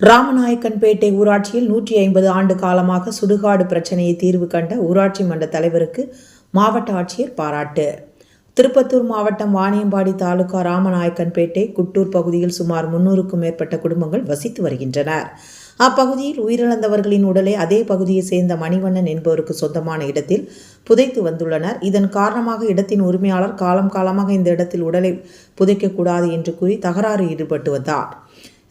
ராமநாயக்கன்பேட்டை ஊராட்சியில் நூற்றி ஐம்பது ஆண்டு காலமாக சுடுகாடு பிரச்சனையை தீர்வு கண்ட ஊராட்சி மன்ற தலைவருக்கு மாவட்ட ஆட்சியர் பாராட்டு. திருப்பத்தூர் மாவட்டம் வாணியம்பாடி தாலுகா ராமநாயக்கன்பேட்டை குட்டூர் பகுதியில் சுமார் முன்னூறுக்கும் மேற்பட்ட குடும்பங்கள் வசித்து வருகின்றனர். அப்பகுதியில் உயிரிழந்தவர்களின் உடலை அதே பகுதியை சேர்ந்த மணிவண்ணன் என்பவருக்கு சொந்தமான இடத்தில் புதைத்து வந்துள்ளனர். இதன் காரணமாக இடத்தின் உரிமையாளர் காலம் காலமாக இந்த இடத்தில் உடலை புதைக்கக்கூடாது என்று கூறி தகராறு ஈடுபட்டு வந்தார்.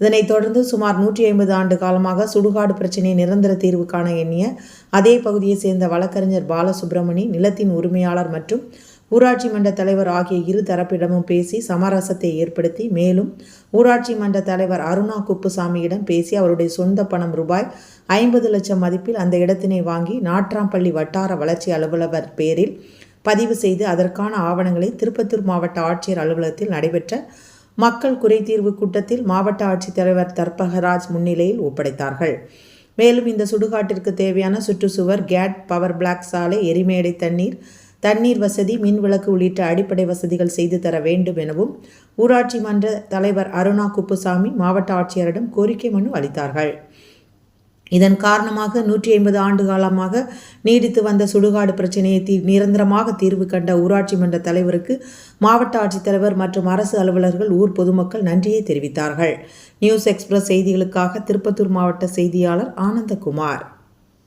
இதனைத் தொடர்ந்து சுமார் நூற்றி ஐம்பது ஆண்டு காலமாக சுடுகாடு பிரச்சினை நிரந்தர தீர்வு காண எண்ணிய அதே பகுதியைச் சேர்ந்த வழக்கறிஞர் பாலசுப்ரமணி நிலத்தின் உரிமையாளர் மற்றும் ஊராட்சி மன்ற தலைவர் ஆகிய இரு தரப்பிடமும் பேசி சமரசத்தை ஏற்படுத்தி மேலும் ஊராட்சி மன்ற தலைவர் அருணா குப்புசாமியிடம் பேசி அவருடைய சொந்த பணம் ரூபாய் ஐம்பது லட்சம் மதிப்பில் அந்த இடத்தினை வாங்கி நாட்ராம்பள்ளி வட்டார வளர்ச்சி அலுவலர் பேரில் பதிவு செய்து அதற்கான ஆவணங்களை திருப்பத்தூர் மாவட்ட ஆட்சியர் அலுவலகத்தில் நடைபெற்ற மக்கள் குறைதீர்வு கூட்டத்தில் மாவட்ட ஆட்சித்தலைவர் தர்பகராஜ் முன்னிலையில் ஒப்படைத்தார்கள். மேலும் இந்த சுடுகாட்டிற்கு தேவையான சுற்றுச்சுவர் கேட் பவர் பிளாக் சாலை எரிமேடை தண்ணீர் தண்ணீர் வசதி மின் விளக்கு உள்ளிட்ட அடிப்படை வசதிகள் செய்து தர வேண்டும் எனவும் ஊராட்சி மன்ற தலைவர் அருணா குப்புசாமி மாவட்ட ஆட்சியரிடம் கோரிக்கை மனு அளித்தார்கள். இதன் காரணமாக நூற்றி ஐம்பது ஆண்டு காலமாக நீடித்து வந்த சுடுகாடு பிரச்சினையை தீ நிரந்தரமாக தீர்வு கண்ட ஊராட்சி மன்ற தலைவருக்கு மாவட்ட ஆட்சித்தலைவர் மற்றும் அரசு அலுவலர்கள் ஊர் பொதுமக்கள் நன்றியை தெரிவித்தார்கள். நியூஸ் எக்ஸ்பிரஸ் செய்திகளுக்காக திருப்பத்தூர் மாவட்ட செய்தியாளர் ஆனந்தகுமார்.